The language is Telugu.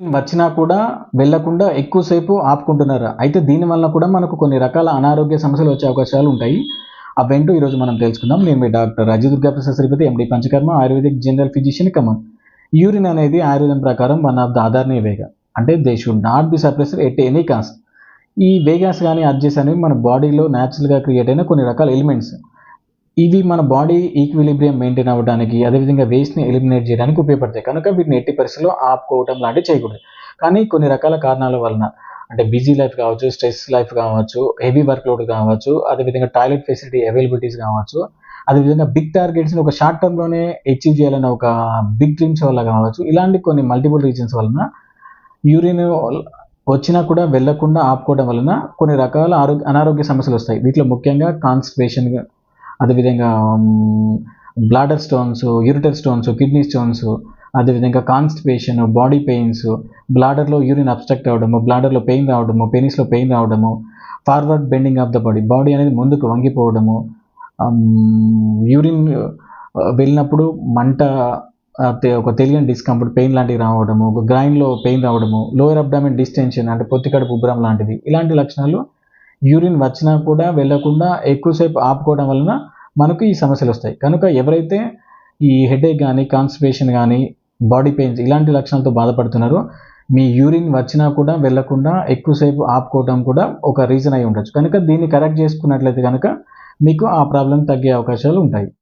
వచ్చినా కూడా వెళ్ళకుండా ఎక్కువసేపు ఆపుకుంటున్నారు? అయితే దీనివల్ల కూడా మనకు కొన్ని రకాల అనారోగ్య సమస్యలు వచ్చే అవకాశాలు ఉంటాయి. అవేంటో ఈరోజు మనం తెలుసుకుందాం. నేను మీ doctor Ajay Prasad Sripathi MD panchakarma Ayurvedic general physician Khammam. Urine అనేది ఆయుర్వేదం ప్రకారం వన్ ఆఫ్ ద ఆధారణీయ వేగ. అంటే they should not be suppressed at any cost. ఈ వేగాస్ కానీ అడ్జెస్ అనేవి మన బాడీలో న్యాచురల్గా క్రియేట్ అయిన కొన్ని రకాల ఎలిమెంట్స్. ఇవి మన బాడీ ఈక్విలిబ్రియం మెయింటైన్ అవ్వడానికి అదేవిధంగా వేస్ట్ని ఎలిమినేట్ చేయడానికి ఉపయోగపడతాయి. కనుక వీటిని ఎట్టి పరిస్థితుల్లో ఆపుకోవటం లాంటివి చేయకూడదు. కానీ కొన్ని రకాల కారణాల వలన అంటే బిజీ లైఫ్ కావచ్చు స్ట్రెస్ లైఫ్ కావచ్చు హెవీ వర్క్ లోడ్ కావచ్చు అదేవిధంగా టాయిలెట్ ఫెసిలిటీ అవైలబిలిటీస్ కావచ్చు అదేవిధంగా బిగ్ టార్గెట్స్ని ఒక షార్ట్ టర్మ్లోనే అచీవ్ చేయాలన్న ఒక బిగ్ డ్రీమ్స్ వల్ల కావచ్చు ఇలాంటి కొన్ని మల్టిపుల్ రీజన్స్ వలన యూరిన్ వచ్చినా కూడా వెళ్ళకుండా ఆపుకోవడం వలన కొన్ని రకాల ఆరోగ్య అనారోగ్య సమస్యలు వస్తాయి. వీటిలో ముఖ్యంగా కాన్స్టిపేషన్ అదేవిధంగా bladder stones ureter stones kidney stones అదేవిధంగా కాన్స్టిపేషన్ బాడీ పెయిన్స్ బ్లాడర్లో యూరిన్ అబ్స్ట్రక్ట్ అవ్వడము బ్లాడర్లో పెయిన్ రావడము పెనిస్లో పెయిన్ రావడము forward bending of the body body అనేది ముందుకు వంగిపోవడము um, యూరిన్ uh, వెళ్ళినప్పుడు మంట ఒక తెలియని డిస్కంఫర్ట్ పెయిన్ లాంటివి రావడము ఒక గ్రైండ్లో పెయిన్ రావడము లోయర్ అబ్డామిన్ డిస్టెన్షన్ అంటే పొత్తికడుపు ఉబ్బరం లాంటివి ఇలాంటి లక్షణాలు యూరిన్ వచ్చినా కూడా వెళ్ళకుండా ఎక్కువసేపు ఆపుకోవడం వలన మనకు ఈ సమస్యలు వస్తాయి. కనుక ఎవరైతే ఈ హెడేక్ కానీ కాన్స్టిపేషన్ కానీ బాడీ పెయిన్స్ ఇలాంటి లక్షణాలతో బాధపడుతున్నారో మీ యూరిన్ వచ్చినా కూడా వెళ్ళకుండా ఎక్కువసేపు ఆపుకోవడం కూడా ఒక రీజన్ అయి ఉండొచ్చు. కనుక దీన్ని కరెక్ట్ చేసుకున్నట్లయితే కనుక మీకు ఆ ప్రాబ్లం తగ్గే అవకాశాలు ఉంటాయి.